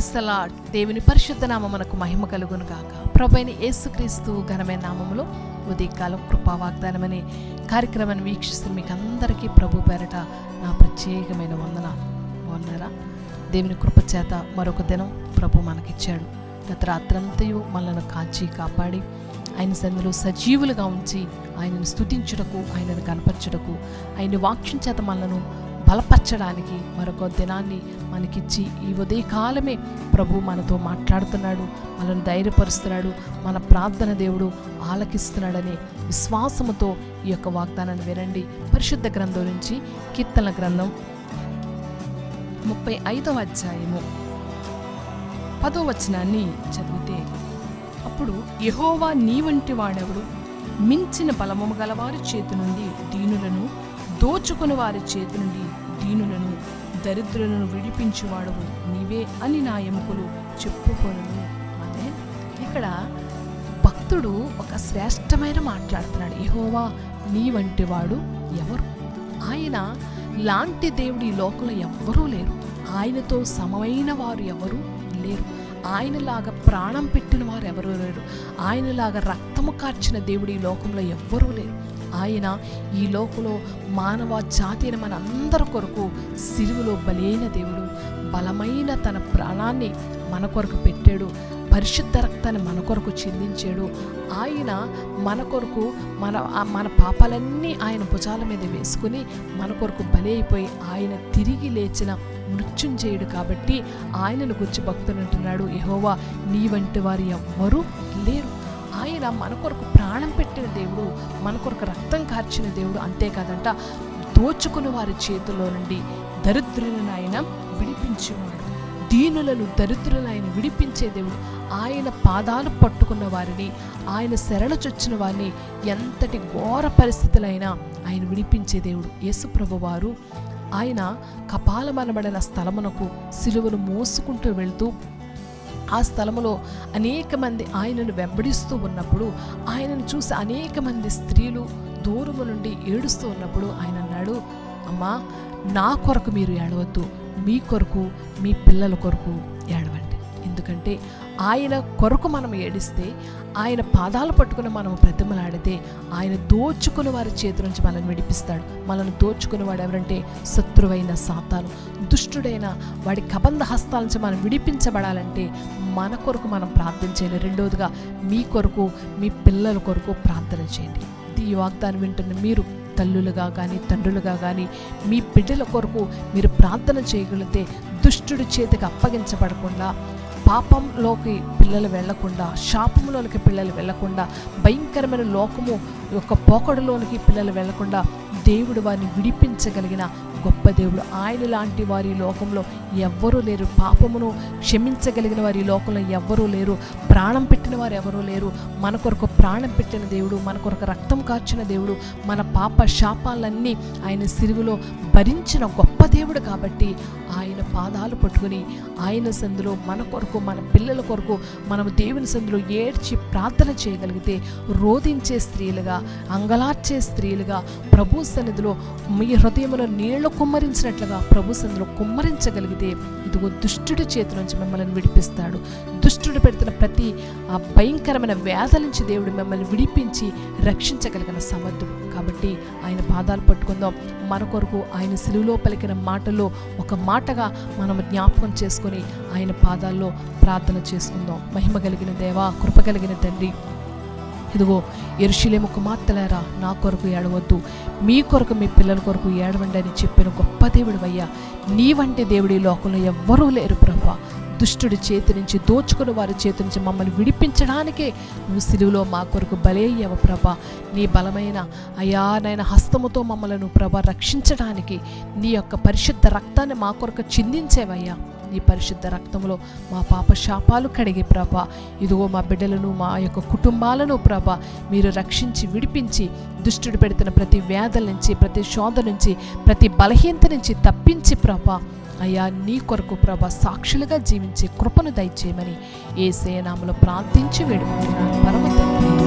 ప్రైస్తలా దేవుని పరిశుద్ధ నామమునకు మహిమ కలుగును గాక. ప్రభైన యేసుక్రీస్తు ఘనమైన నామములో ఉదయకాలం కృపా వాగ్దానమనే కార్యక్రమాన్ని వీక్షిస్తున్న మీకు అందరికీ ప్రభు పేరట నా ప్రత్యేకమైన వందనాలు. బాగున్నారా? దేవుని కృప చేత మరొక దినం ప్రభు మనకిచ్చాడు. గత రాత్రంతయు మనల్ని కాచి కాపాడి ఆయన సందులో సజీవులుగా ఉంచి ఆయనను స్థుతించుటకు ఆయనను కనపరచుటకు ఆయన వాక్యం చేత మనలను బలపరచడానికి మరొక దినాన్ని మనకిచ్చి ఈ ఉదయకాలమే ప్రభు మనతో మాట్లాడుతున్నాడు మనల్ని ధైర్యపరుస్తున్నాడు మన ప్రార్థన దేవుడు ఆలకిస్తున్నాడని విశ్వాసముతో ఈ యొక్క వాగ్దానాన్ని వినండి. పరిశుద్ధ గ్రంథం నుంచి కీర్తన గ్రంథం ముప్పై ఐదవ అధ్యాయము పదో వచనాన్ని చదివితే అప్పుడు యహోవా నీ వంటి వాడెవడు? మించిన బలము గలవారి చేతి నుండి దీనులను దోచుకుని వారి చేతి నుండి దీనులను దరిద్రులను విడిపించువాడవు నీవే అని నా ఎముకలు చెప్పుకొను అదే ఇక్కడ భక్తుడు ఒక శ్రేష్టమైన మాట్లాడుతున్నాడు. యహోవా నీ వంటి వాడు ఎవరు? ఆయన లాంటి దేవుడు ఈ లోకంలో ఎవ్వరూ లేరు. ఆయనతో సమమైన వారు ఎవరు? లేరు. ఆయనలాగా ప్రాణం పెట్టిన వారు ఎవరూ లేరు? ఆయనలాగా రక్తము కార్చిన దేవుడు ఈ లోకంలో ఎవ్వరూ లేరు. ఆయన ఈ లోకంలో మానవ జాతిని మన అందరి కొరకు సిలువలో బలైన దేవుడు బలమైన తన ప్రాణాన్ని మన కొరకు పెట్టాడు పరిశుద్ధ రక్తాన్ని మన కొరకు చెందించాడు. ఆయన మన కొరకు మన మన పాపాలన్నీ ఆయన భుజాల మీద వేసుకుని మన కొరకు బలి అయిపోయి ఆయన తిరిగి లేచిన మృత్యుంజయుడు కాబట్టి ఆయనను గుర్చి భక్తులు అంటున్నాడు యహోవా నీ వంటి వారు ఎవ్వరూ లేరు. ఆయన మన కొరకు ప్రాణం పెట్టిన దేవుడు మన కొరకు రక్తం కార్చిన దేవుడు అంతేకాదంట దోచుకున్న వారి చేతిలో నుండి దరిద్రులను ఆయన విడిపించేవాడు దీనులను దరిద్రులను ఆయన విడిపించే దేవుడు ఆయన పాదాలు పట్టుకున్న వారిని ఆయన శరణ చొచ్చిన వారిని ఎంతటి ఘోర పరిస్థితులైనా ఆయన విడిపించే దేవుడు యేసుప్రభు వారు ఆయన కపాలమనబడిన స్థలమునకు సిలువను మోసుకుంటూ వెళ్తూ ఆ స్థలములో అనేక మంది ఆయనను వెంబడిస్తూ ఉన్నప్పుడు ఆయనను చూసి అనేక మంది స్త్రీలు దూరము నుండి ఏడుస్తూ ఉన్నప్పుడు ఆయన అన్నాడు అమ్మా నా కొరకు మీరు ఏడవద్దు. మీ కొరకు మీ పిల్లల కొరకు ఏడవండి. ఎందుకంటే ఆయన కొరకు మనం ఏడిస్తే ఆయన పాదాలు పట్టుకుని మనం ప్రతిమలాడితే ఆయన దోచుకుని వారి చేతి నుంచి మనల్ని విడిపిస్తాడు. మనల్ని దోచుకుని వాడు ఎవరంటే శత్రువైన సాతాను. దుష్టుడైన వాడి కబంధ హస్తాల నుంచి మనం విడిపించబడాలంటే మన కొరకు మనం ప్రార్థన చేయాలి. రెండవదిగా మీ కొరకు మీ పిల్లల కొరకు ప్రార్థన చేయండి. ఈ వాగ్దానం వింటున్న మీరు తల్లులుగా కానీ తండ్రులుగా కానీ మీ బిడ్డల కొరకు మీరు ప్రార్థన చేయగలిగితే దుష్టుడి చేతికి అప్పగించబడకుండా పాపంలోకి పిల్లలు వెళ్ళకుండా శాపంలోనికి పిల్లలు వెళ్ళకుండా భయంకరమైన లోకము యొక్క పోకడులోనికి పిల్లలు వెళ్ళకుండా దేవుడు వారిని విడిపించగలిగిన గొప్ప దేవుడు. ఆయన లాంటి వారి లోకంలో ఎవ్వరూ లేరు. పాపమును క్షమించగలిగిన వారి లోకంలో ఎవ్వరూ లేరు. ప్రాణం పెట్టిన వారు ఎవరూ లేరు. మన కొరకు ప్రాణం పెట్టిన దేవుడు మన కొరకు రక్తం కార్చిన దేవుడు మన పాప శాపాలన్నీ ఆయన సిరువులో భరించిన గొప్ప దేవుడు కాబట్టి ఆయన పాదాలు పట్టుకుని ఆయన సందులో మన కొరకు మన పిల్లల కొరకు మనం దేవుని సందులో ఏడ్చి ప్రార్థన చేయగలిగితే రోధించే స్త్రీలుగా అంగలార్చే స్త్రీలుగా ప్రభు సన్నిధిలో మీ హృదయంలో నీళ్ళు కుమ్మరించినట్లుగా ప్రభు సందులో కుమ్మరించగలిగితే ఇదిగో దుష్టుడి చేతి నుంచి మిమ్మల్ని విడిపిస్తాడు. దుష్టుడు పెడుతున్న ప్రతి ఆ భయంకరమైన వ్యాధ నుంచి దేవుడు మిమ్మల్ని విడిపించి రక్షించగలిగిన సమర్థుడు. కాబట్టి ఆయన పాదాలు పట్టుకుందాం. మన కొరకు ఆయన సిలువులో పలికిన మాటలో ఒక మాటగా మనం జ్ఞాపకం చేసుకొని ఆయన పాదాల్లో ప్రార్థన చేసుకుందాం. మహిమ కలిగిన దేవా కృప కలిగిన తండ్రి. ఇదిగో ఎరుషులేము కుమార్తెలారా నా కొరకు ఏడవద్దు. మీ కొరకు మీ పిల్లల కొరకు ఏడవండి అని చెప్పిన గొప్ప దేవుడు అయ్యా నీ వంటి దేవుడి లోకంలో ఎవ్వరూ లేరు ప్రభా. దుష్టుడి చేతి నుంచి దోచుకుని వారి చేతి నుంచి మమ్మల్ని విడిపించడానికే నువ్వు సిలువులో మా కొరకు బలే అయ్యావు ప్రభ. నీ బలమైన అయా నైనా హస్తముతో మమ్మలను ప్రభ రక్షించడానికి నీ యొక్క పరిశుద్ధ రక్తాన్ని మా కొరకు చిందించేవయ్యా. నీ పరిశుద్ధ రక్తంలో మా పాప శాపాలు కడిగి ప్రభ. ఇదిగో మా బిడ్డలను మా యొక్క కుటుంబాలను ప్రభ మీరు రక్షించి విడిపించి దుష్టుడు పెడుతున్న ప్రతి వ్యాధుల నుంచి ప్రతి శోధ నుంచి ప్రతి బలహీనత నుంచి తప్పించి ప్రభ. అయ్యా నీ కొరకు ప్రభ సాక్షులుగా జీవించే కృపను దయచేయమని ఏ సేనాములు ప్రార్థించి వేడుకుంటున్నాను. పరమ తండ్రి.